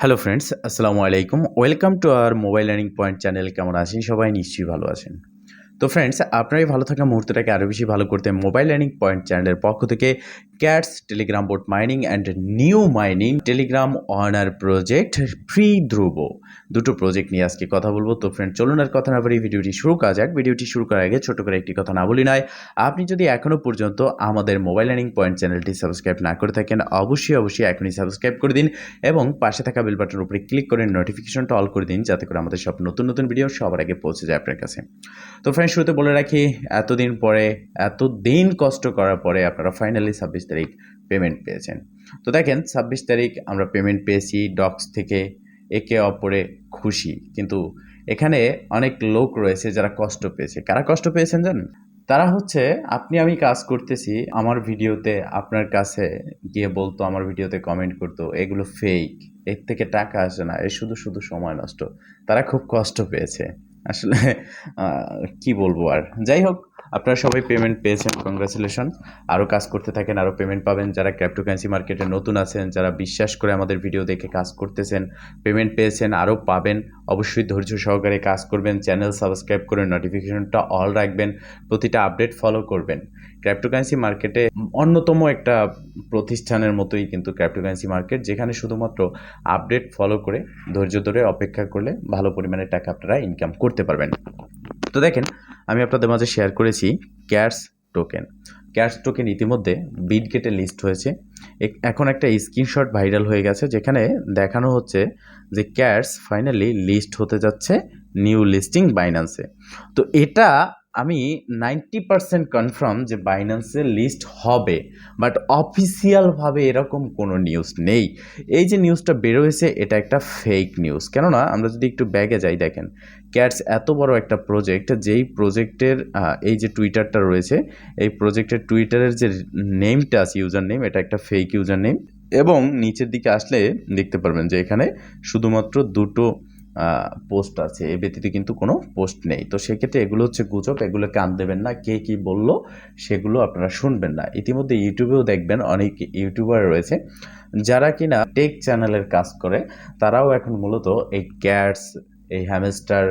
Hello friends আসসালামু আলাইকুম welcome to our mobile learning point channel কেমন আছেন? সবাই নিশ্চয়ই ভালো আছেন। তো ফ্রেন্ডস আপনারই ভালো থাকা মুহূর্তটাকে আরও বেশি ভালো করতে মোবাইল লার্নিং পয়েন্ট চ্যানেলের পক্ষ থেকে Cats Telegram bot mining and new mining Telegram honour project free ধ্রুব দুটো প্রজেক্ট নিয়ে আজকে কথা বলব। তো ফ্রেন্ড চলুন আর কথা না বলে ভিডিওটি শুরু করা যাক। ভিডিওটি শুরু করার আগে ছোট করে একটি কথা না বলি নয়, আপনি যদি এখনও পর্যন্ত আমাদের মোবাইল লার্নিং পয়েন্ট চ্যানেলটি সাবস্ক্রাইব না করে থাকেন, অবশ্যই অবশ্যই এখনই সাবস্ক্রাইব করে দিন এবং পাশে থাকা বেল বাটনের উপরে ক্লিক করে নোটিফিকেশনটা অল করে দিন, যাতে করে আমাদের সব নতুন নতুন ভিডিও সবার আগে পৌঁছে যায় আপনার কাছে। তো ফ্রেন্ড শুরুতে বলে রাখি, এতদিন পরে এত দিন কষ্ট করার পরে আপনারা ফাইনালি ছাব্বিশ তারিখ পেমেন্ট পেয়েছেন। তো দেখেন, ছাব্বিশ তারিখ আমরা পেমেন্ট পেয়েছি ডক্স থেকে একে অপরে খুশি। কিন্তু এখানে অনেক লোক রয়েছে যারা কষ্ট পেয়েছে। কারা কষ্ট পেয়েছেন জানেন? তারা হচ্ছে, আপনি আমি কাজ করতেছি, আমার ভিডিওতে আপনার কাছে গিয়ে বলতো, আমার ভিডিওতে কমেন্ট করতো, এগুলো ফেক এর থেকে টাকা আসে না, এ শুধু শুধু সময় নষ্ট। তারা খুব কষ্ট পেয়েছে। আসলে কি বলব আর? যাই হোক আপনারা সবাই পেমেন্ট পেয়েছেন কংগ্রাচুলেশন আরও কাজ করতে থাকেন আরও পেমেন্ট পাবেন। যারা ক্রিপ্টোকারেন্সি মার্কেটে নতুন আছেন, যারা বিশ্বাস করে আমাদের ভিডিও দেখে কাজ করতেছেন পেমেন্ট পেয়েছেন আরও পাবেন। অবশ্যই ধৈর্য সহকারে কাজ করবেন চ্যানেল সাবস্ক্রাইব করে নোটিফিকেশনটা অল রাখবেন, প্রতিটা আপডেট ফলো করবেন। ক্রিপ্টোকারেন্সি মার্কেটে অন্যতম একটা প্রতিষ্ঠানের মতোই কিন্তু ক্রিপ্টোকারেন্সি মার্কেট যেখানে শুধুমাত্র আপডেট ফলো করে, ধৈর্য ধরে অপেক্ষা করলে ভালো পরিমাণে টাকা আপনারা ইনকাম করতে পারবেন। তো দেখেন আমি আপনাদের মাঝে শেয়ার করেছি ক্যাশ টোকেন ক্যাশ টোকেন ইতিমধ্যে বিডগেটে লিস্ট হয়েছে। এখন একটা স্ক্রিনশট ভাইরাল হয়ে গেছে যেখানে দেখানো হচ্ছে যে ক্যাশ ফাইনালি লিস্ট হতে যাচ্ছে নিউ লিস্টিং বাইন্যান্সে তো এটা আমি নাইনটি পারসেন্ট কনফার্ম যে বাইন্যান্সে লিস্ট হবে বাট অফিসিয়ালভাবে এরকম কোনো নিউজ নেই। এই যে নিউজটা বেরোয়েছে, এটা একটা ফেক নিউজ কেননা, আমরা যদি একটু ব্যাগে যাই, দেখেন ক্যাটস এত বড় একটা প্রজেক্ট যেই প্রজেক্টের এই যে টুইটারটা রয়েছে, এই প্রজেক্টের টুইটারের যে নেমটা আছে ইউজার নেম এটা একটা ফেক ইউজার নেম এবং নিচের দিকে আসলে দেখতে পারবেন যে এখানে শুধুমাত্র দুটো পোস্ট আছে, এ ব্যতীত কিন্তু কোনো পোস্ট নেই। তো সেক্ষেত্রে এগুলো হচ্ছে গুজব এগুলো কান দেবেন না, কে কি বলল সেগুলো আপনারা শুনবেন না। ইতিমধ্যে ইউটিউবেও দেখবেন অনেক ইউটিউবার রয়েছে, যারা কিনা টেক চ্যানেলের কাজ করে, তারাও এখন মূলত এই ক্যাটস, এই হ্যামস্টার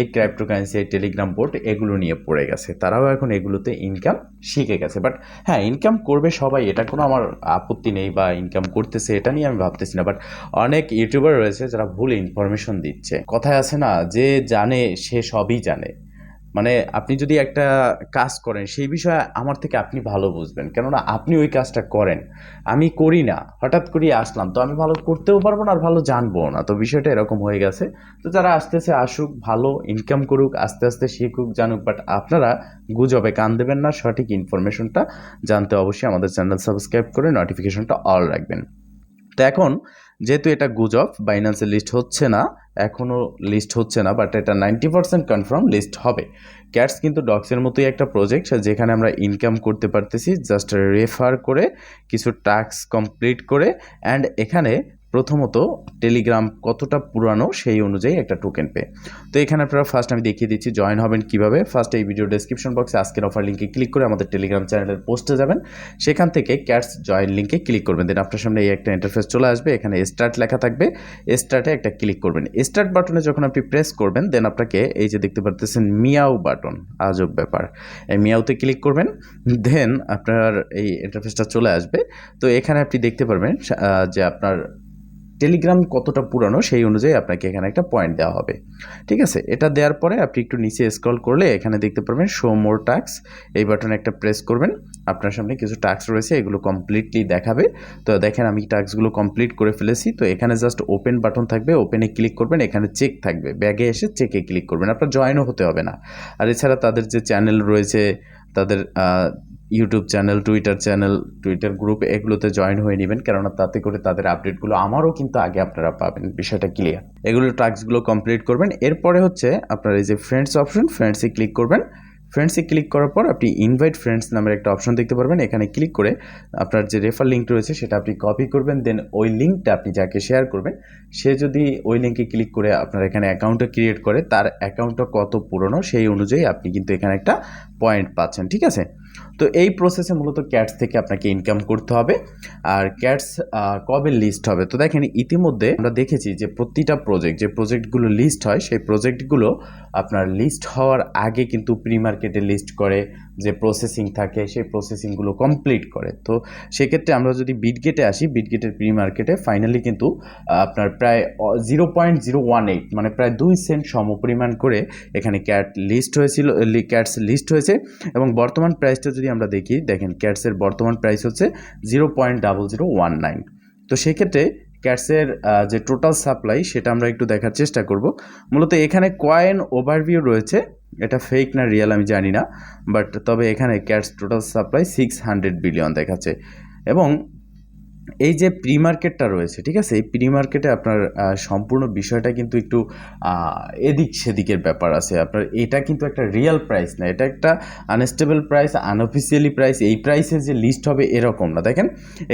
এই ক্রাইপ্টোকারেন্সি এই টেলিগ্রাম বোর্ড এগুলো নিয়ে পড়ে গেছে। তারাও এখন এগুলোতে ইনকাম শিখে গেছে। বাট হ্যাঁ ইনকাম করবে সবাই, এটা কোনো আমার আপত্তি নেই বা ইনকাম করতেছে এটা নিয়ে আমি ভাবতেছি না। বাট অনেক ইউটিউবার রয়েছে যারা ভুল ইনফরমেশন দিচ্ছে। কথায় আছে না, যে জানে সে সবই জানে। মানে আপনি যদি একটা কাজ করেন, সেই বিষয়ে আমার থেকে আপনি ভালো বুঝবেন। কেননা আপনি ওই কাজটা করেন। আমি করি না। হঠাৎ করে আসলাম। তো আমি ভালো করতেও পারব না আর ভালো জানব না। তো বিষয়টা এরকম হয়ে গেছে। তো যারা আসতেছে, আসুক, ভালো ইনকাম করুক, আস্তে আস্তে শিখুক, জানুক বাট আপনারা গুজবে কান দেবেন না। সঠিক ইনফরমেশনটা জানতে অবশ্যই আমাদের চ্যানেল সাবস্ক্রাইব করে নোটিফিকেশনটা অল রাখবেন। তো এখন যেহেতু এটা গুজব বাইন্যান্সে লিস্ট হচ্ছে না, এখনও লিস্ট হচ্ছে না বাট এটা নাইনটি পার্সেন্ট কনফার্ম লিস্ট হবে। ক্যাটস কিন্তু ডক্সের মতোই একটা প্রজেক্ট যেখানে আমরা ইনকাম করতে পারতেছি জাস্ট রেফার করে, কিছু টাস্ক কমপ্লিট করে অ্যান্ড এখানে প্রথমত টেলিগ্রাম কতটা পুরানো সেই অনুযায়ী একটা টোকেন পে তো এখানে আপনারা ফার্স্ট আমি দেখিয়ে দিচ্ছি জয়েন হবেন কীভাবে। ফার্স্ট এই ভিডিও ডেসক্রিপশন বক্সে আজকের অফার লিঙ্কে ক্লিক করে আমাদের টেলিগ্রাম চ্যানেলের পোস্টে যাবেন। সেখান থেকে ক্যাটস জয়েন লিঙ্কে ক্লিক করবেন। দেন আপনার সামনে এই একটা ইন্টারফেস চলে আসবে। এখানে স্টার্ট লেখা থাকবে। স্টার্টে একটা ক্লিক করবেন। স্টার্ট বাটনে যখন আপনি প্রেস করবেন দেন আপনাকে এই যে দেখতে পারতেছেন মিয়াও বাটন আজব ব্যাপার। এই মিয়াওতে ক্লিক করবেন। দেন আপনার এই ইন্টারফেসটা চলে আসবে। তো এখানে আপনি দেখতে পারবেন যে আপনার টেলিগ্রাম কতটা পুরানো সেই অনুযায়ী আপনাকে এখানে একটা পয়েন্ট দেওয়া হবে। ঠিক আছে? এটা দেওয়ার পরে আপনি একটু নিচে স্ক্রল করলে এখানে দেখতে পারবেন শো মোর টাক্স এই বাটনে একটা প্রেস করবেন। আপনার সামনে কিছু টাস্ক রয়েছে, এগুলো কমপ্লিটলি দেখাবে। তো দেখেন আমি টাস্কগুলো কমপ্লিট করে ফেলেছি। তো এখানে জাস্ট ওপেন বাটন থাকবে। ওপেনে ক্লিক করবেন, এখানে চেক থাকবে। ব্যাগে এসে চেকে ক্লিক করবেন। আপনার জয়েনও হতে হবে না। আর এছাড়া তাদের যে চ্যানেল রয়েছে তাদের YouTube channel Twitter channel Twitter group এগুলোতে জয়েন হয়ে নেবেন। কেননা তাতে করে তাদের আপডেটগুলো আমারও কিন্তু আগে আপনারা পাবেন। বিষয়টা ক্লিয়ার এগুলো টাস্কগুলো কমপ্লিট করবেন। এরপরে হচ্ছে আপনার এই যে ফ্রেন্ডস অপশন ফ্রেন্ডসে ক্লিক করবেন। ফ্রেন্ডসে ক্লিক করার পর আপনি ইনভাইট ফ্রেন্ডস নামের একটা অপশন দেখতে পারবেন। এখানে ক্লিক করে আপনার যে রেফার লিঙ্ক রয়েছে, সেটা আপনি কপি করবেন। দেন ওই লিঙ্কটা আপনি যাকে শেয়ার করবেন, সে যদি ওই লিঙ্কে ক্লিক করে আপনার এখানে অ্যাকাউন্টটা ক্রিয়েট করে, তার অ্যাকাউন্টটা কত পুরনো, সেই অনুযায়ী আপনি কিন্তু এখানে একটা পয়েন্ট পাচ্ছেন, ঠিক আছে? তো এই প্রসেসে মূলত ক্যাটস থেকে আপনাকে ইনকাম করতে হবে। আর ক্যাটস কবে লিস্ট হবে? তো দেখেন, ইতিমধ্যে আমরা দেখেছি যে প্রতিটা প্রজেক্ট যে প্রজেক্টগুলো লিস্ট হয়, সেই প্রজেক্টগুলো আপনার লিস্ট হওয়ার আগে কিন্তু প্রি মার্কেটে লিস্ট করে যে প্রসেসিং থাকে, সেই প্রসেসিংগুলো কমপ্লিট করে। তো সেক্ষেত্রে আমরা যদি বিটগেটে আসি বিটগেটের প্রি মার্কেটে ফাইনালি কিন্তু আপনার প্রায় zero point zero one eight মানে প্রায় দুই সেন্ট সমপরিমাণ করে এখানে ক্যাট লিস্ট হয়েছিল ক্যাটস লিস্ট হয়েছে। এবং বর্তমান প্রাইসটা যদি আমরা দেখি, দেখেন ক্যাটসের বর্তমান প্রাইস হচ্ছে zero point double zero one nine তো সেক্ষেত্রে ক্যাটসের যে টোটাল সাপ্লাই সেটা আমরা একটু দেখার চেষ্টা করব। মূলত এখানে কয়েন ওভারভিউ রয়েছে। এটা ফেক না রিয়েল আমি জানি না বাট তবে এখানে Cats total supply six hundred billion দেখাচ্ছে। এবং এই যে প্রি মার্কেটটা রয়েছে, ঠিক আছে? এই প্রি মার্কেটে আপনার সম্পূর্ণ বিষয়টা কিন্তু একটু এদিক সেদিকের ব্যাপার আছে। আপনার এটা কিন্তু একটা রিয়েল প্রাইস না। এটা একটা আনস্টেবল প্রাইস আনঅফিসিয়ালি প্রাইস এই প্রাইসের যে লিস্ট হবে এরকম না। দেখেন,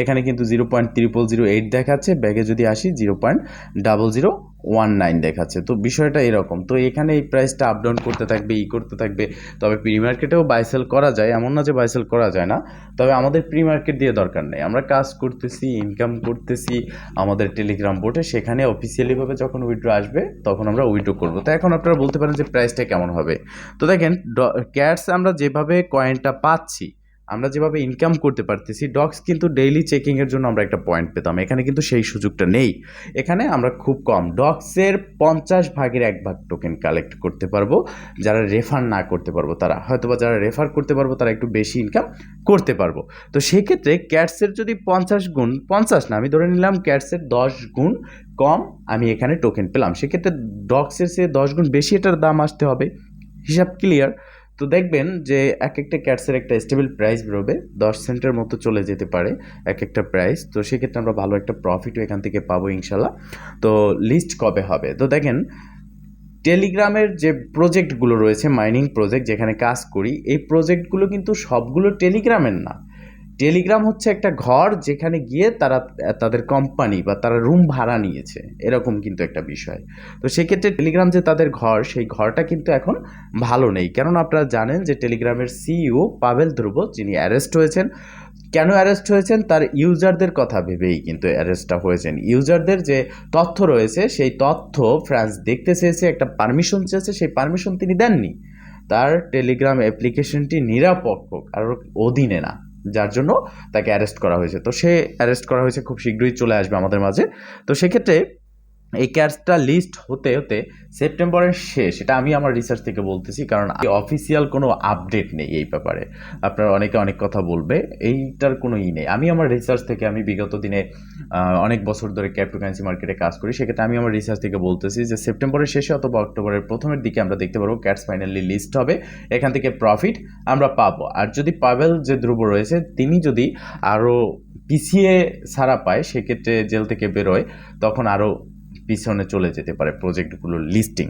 এখানে কিন্তু zero point triple zero eight দেখাচ্ছে। ব্যাগে যদি আসি zero point double zero one nine দেখাচ্ছে। তো বিষয়টা এরকম। তো এখানে এই প্রাইসটা আপ ডাউন করতে থাকবে ই করতে থাকবে। তবে প্রি মার্কেটেও বাইসেল করা যায়। এমন না যে বাইসেল করা যায় না। তবে আমাদের প্রি মার্কেট দিয়ে দরকার নেই। আমরা কাজ করতেছি ইনকাম করতেছি, আমাদের টেলিগ্রাম বোর্ডে সেখানে অফিসিয়ালিভাবে যখন উইড্রো আসবে, তখন আমরা উইড্রো করব। তো এখন আপনারা বলতে পারেন যে প্রাইসটা কেমন হবে। তো দেখেন ক্যাটস আমরা যেভাবে কয়েনটা পাচ্ছি আমরা যেভাবে ইনকাম করতে পারতেছি ডগস কিন্তু ডেইলি চেকিংয়ের জন্য আমরা একটা পয়েন্ট পেতাম। এখানে কিন্তু সেই সুযোগটা নেই। এখানে আমরা খুব কম। ডগসের পঞ্চাশ ভাগের এক ভাগ টোকেন কালেক্ট করতে পারব। যারা রেফার না করতে পারব, তারা হয়তোবা যারা রেফার করতে পারব, তারা একটু বেশি ইনকাম করতে পারব। তো সেক্ষেত্রে ক্যাটসের যদি পঞ্চাশ গুণ, পঞ্চাশ না, আমি ধরে নিলাম ক্যাটসের দশ গুণ কম আমি এখানে টোকেন পেলাম। সেক্ষেত্রে ডগসের সে দশ গুণ বেশি এটার দাম আসতে হবে। হিসাব ক্লিয়ার তো দেখবেন যে এক একটা ক্যাটসের একটা স্টেবল প্রাইস বেরোবে, দশ সেন্টের মতো চলে যেতে পারে এক একটা প্রাইস তো সেক্ষেত্রে আমরা ভালো একটা প্রফিটও এখান থেকে পাবো ইনশাল্লাহ তো লিস্ট কবে হবে? তো দেখেন টেলিগ্রামের যে প্রজেক্টগুলো রয়েছে মাইনিং প্রজেক্ট যেখানে কাজ করি, এই প্রজেক্টগুলো কিন্তু সবগুলো টেলিগ্রামের না। টেলিগ্রাম হচ্ছে একটা ঘর যেখানে গিয়ে তারা, তাদের কোম্পানি বা তারা রুম ভাড়া নিয়েছে। এরকম কিন্তু একটা বিষয়। তো সেক্ষেত্রে টেলিগ্রাম যে তাদের ঘর, সেই ঘরটা কিন্তু এখন ভালো নেই। কেননা আপনারা জানেন যে টেলিগ্রামের সিইও পাভেল ধ্রুব, যিনি অ্যারেস্ট হয়েছেন। কেন অ্যারেস্ট হয়েছেন? তার ইউজারদের কথা ভেবেই কিন্তু অ্যারেস্টটা হয়েছেন। ইউজারদের যে তথ্য রয়েছে, সেই তথ্য ফ্রান্স দেখতে চেয়েছে, একটা পারমিশন চেয়েছে, সেই পারমিশন তিনি দেননি। তার টেলিগ্রাম অ্যাপ্লিকেশনটি নিরাপক্ষ, কারোর অধীনে না। যার জন্য তাকে অ্যারেস্ট করা হয়েছে। তো সে অ্যারেস্ট করা হয়েছে, খুব শীঘ্রই চলে আসবে আমাদের মাঝে। তো সেক্ষেত্রে এই ক্যাটসটা লিস্ট হতে হতে সেপ্টেম্বরের শেষ, এটা আমি আমার রিসার্চ থেকে বলতেছি, কারণ অফিসিয়াল কোনো আপডেট নেই এই ব্যাপারে। আপনারা অনেকে অনেক কথা বলবে, এইটার কোনো ই নেই। আমি আমার রিসার্চ থেকে আমি বিগত দিনে অনেক বছর ধরে ক্যাপ্টোকারেন্সি মার্কেটে কাজ করি, সেক্ষেত্রে আমি আমার রিসার্চ থেকে বলতেছি যে সেপ্টেম্বরের শেষে অথবা অক্টোবরের প্রথমের দিকে আমরা দেখতে পারব ক্যাটস ফাইনালি লিস্ট হবে, এখান থেকে প্রফিট আমরা পাবো। আর যদি পাবেল যে ধ্রুব রয়েছে, তিনি যদি আরও পিছিয়ে ছাড়া পায়, সেক্ষেত্রে জেল থেকে বেরোয়, তখন আরও পিছনে চলে যেতে পারে প্রজেক্টগুলোর লিস্টিং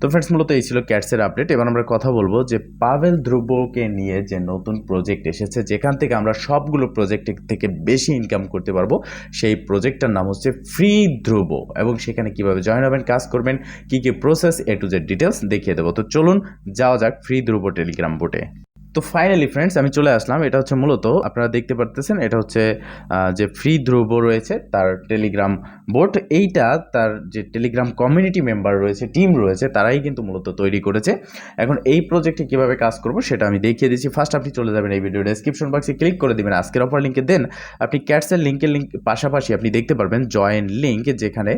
তো ফ্রেন্ডস মূলত এই ছিল ক্যাটসের আপডেট এবার আমরা কথা বলব যে পাভেল ধ্রুবকে নিয়ে যে নতুন প্রজেক্ট এসেছে, যেখান থেকে আমরা সবগুলো প্রজেক্ট থেকে বেশি ইনকাম করতে পারব, সেই প্রজেক্টটার নাম হচ্ছে ফ্রি ধ্রুব এবং সেখানে কীভাবে জয়েন হবেন, কাজ করবেন, কি কি process A to Z details দেখিয়ে দেবো। তো চলুন, যাওয়া যাক ফ্রি ধ্রুব টেলিগ্রাম বোটে তো ফাইনালি ফ্রেন্ডস আমি চলে আসলাম। এটা হচ্ছে মূলত, আপনারা দেখতে পারতেছেন, এটা হচ্ছে যে ফ্রি ধ্রুব রয়েছে, তার টেলিগ্রাম বোট এইটা তার যে টেলিগ্রাম কমিউনিটি মেম্বার রয়েছে টিম রয়েছে, তারাই কিন্তু মূলত তৈরি করেছে। এখন এই প্রজেক্টে কীভাবে কাজ করব, সেটা আমি দেখিয়ে দিচ্ছি। ফার্স্ট আপনি চলে যাবেন এই ভিডিও ডেসক্রিপশন বক্সে ক্লিক করে দিবেন। আজকের অফার লিঙ্কে দেন, আপনি ক্যাটসের লিঙ্কের লিঙ্ক পাশাপাশি আপনি দেখতে পারবেন জয়েন লিঙ্ক যেখানে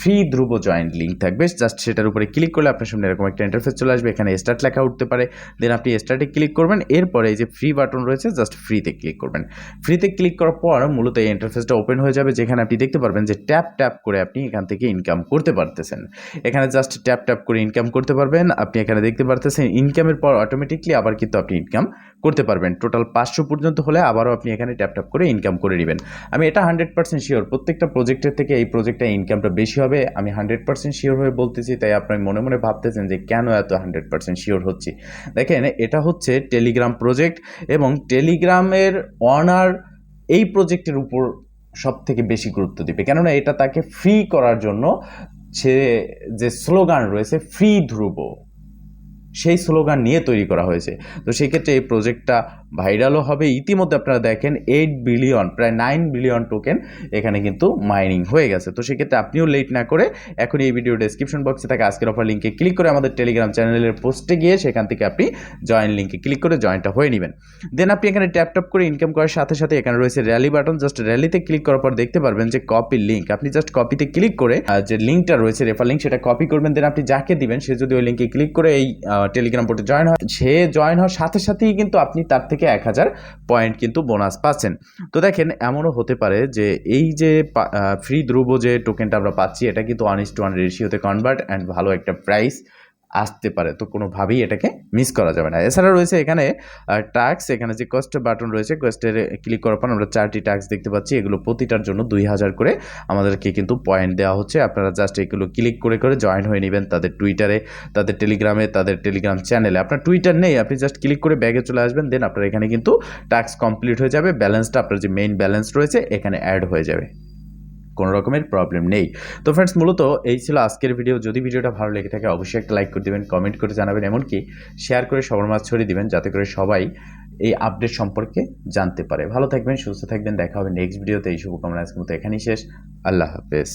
ফ্রি ধ্রুব জয়েন লিঙ্ক থাকবে। জাস্ট সেটার উপরে ক্লিক করলে আপনার সামনে এরকম একটা ইন্টারফেস চলে আসবে। এখানে স্টার্ট লেখা উঠতে পারে। দেন আপনি স্টার্টে ক্লিক করবেন। এরপরে এই যে ফ্রি বাটন রয়েছে জাস্ট ফ্রিতে ক্লিক করবেন। ফ্রিতে ক্লিক করার পর মূলত এই ইন্টারফেসটা ওপেন হয়ে যাবে, যেখানে আপনি দেখতে পারবেন যে ট্যাপ ট্যাপ করে আপনি এখান থেকে ইনকাম করতে পারতেছেন। এখানে জাস্ট ট্যাপ ট্যাপ করে ইনকাম করতে পারবেন। আপনি এখানে দেখতে পারতেছেন ইনকামের পর অটোমেটিকলি আবার কিন্তু আপনি ইনকাম করতে পারবেন। টোটাল পাঁচশো পর্যন্ত হলে আবারও আপনি এখানে ট্যাপ ট্যাপ করে ইনকাম করে নেবেন। আমি এটা হান্ড্রেড পার্সেন্ট শিওর প্রত্যেকটা প্রজেক্টের থেকে এই প্রজেক্টে ইনকামটা বেশি হবে। আমি হান্ড্রেড পার্সেন্ট শিওর হয়ে বলতেছি, তাই আপনি মনে মনে ভাবতেছেন যে কেন এত হান্ড্রেড পার্সেন্ট শিওর হচ্ছি? দেখেন, এটা হচ্ছে টেলিগ্রাম প্রজেক্ট এবং টেলিগ্রামের অনার এই প্রজেক্টের উপর সব থেকে বেশি গুরুত্ব দিবে। কেননা এটা তাকে ফ্রি করার জন্য সে যে স্লোগান রয়েছে ফ্রি ধ্রুব সেই স্লোগান নিয়ে তৈরি করা হয়েছে। তো সেক্ষেত্রে এই প্রজেক্টটা ভাইরালও হবে। ইতিমধ্যে আপনারা দেখেন এইট বিলিয়ন প্রায় নাইন বিলিয়ন টোকেন এখানে কিন্তু মাইনিং হয়ে গেছে। তো সেক্ষেত্রে আপনিও লেট না করে এখন এই ভিডিও ডেসক্রিপশন বক্সে থাকা আজকের অফার লিঙ্কে ক্লিক করে আমাদের টেলিগ্রাম চ্যানেলের পোস্টে গিয়ে সেখান থেকে আপনি জয়েন লিঙ্কে ক্লিক করে জয়েনটা হয়ে নেবেন। দেন আপনি এখানে ট্যাপ ট্যাপ করে ইনকাম করার সাথে সাথে এখানে রয়েছে র্যালি বাটন জাস্ট র্যালিতে ক্লিক করার পর দেখতে পারবেন যে কপি লিঙ্ক আপনি জাস্ট কপিতে ক্লিক করে যে লিঙ্কটা রয়েছে রেফার লিঙ্ক সেটা কপি করবেন। দেন আপনি যাকে দিবেন, সে যদি ওই লিঙ্কে ক্লিক করে এই টেলিগ্রাম পোর্টে জয়েন হয়। সে জয়েন হওয়ার সাথে সাথেই কিন্তু আপনি তার থেকে এক হাজার পয়েন্ট কিন্তু বোনাস পাচ্ছেন। তো দেখেন, এমনও হতে পারে যে এই যে ফ্রি ধ্রুব যে টোকেনটা আমরা পাচ্ছি, এটা কিন্তু ওয়ান ইস টু ওয়ান রেশিওতে কনভার্ট অ্যান্ড ভালো একটা প্রাইস আসতে পারে, তো কোনোভাবেই এটাকে মিস করা যাবে না। এছাড়া রয়েছে এখানে ট্যাক্স এখানে যে কস্ট বাটন রয়েছে কস্টের ক্লিক করার পর আমরা চারটি ট্যাক্স দেখতে পাচ্ছি। এগুলো প্রতিটার জন্য দুই হাজার করে আমাদেরকে কিন্তু পয়েন্ট দেওয়া হচ্ছে। আপনারা জাস্ট এগুলো ক্লিক করে করে জয়েন হয়ে নেবেন তাদের টুইটারে তাদের টেলিগ্রামে তাদের টেলিগ্রাম চ্যানেলে আপনার টুইটার নেই, আপনি জাস্ট ক্লিক করে ব্যাগে চলে আসবেন দেন আপনার এখানে কিন্তু ট্যাক্স কমপ্লিট হয়ে যাবে। ব্যালেন্সটা আপনার যে মেইন ব্যালেন্স রয়েছে, এখানে অ্যাড হয়ে যাবে। কোনো রকমের প্রবলেম নেই। তো ফ্রেন্ডস মূলত এই ছিল আজকের ভিডিও যদি ভিডিওটা ভালো লেগে থাকে, অবশ্যই একটা লাইক করে দেবেন কমেন্ট করে জানাবেন, এমনকি শেয়ার করে সবার মাছ ছড়িয়ে দেবেন, যাতে করে সবাই এই আপডেট সম্পর্কে জানতে পারে। ভালো থাকবেন, সুস্থ থাকবেন, দেখা হবে নেক্সট ভিডিওতে এই শুভকামনা আজকের মতো এখানেই শেষ। আল্লাহ হাফেজ।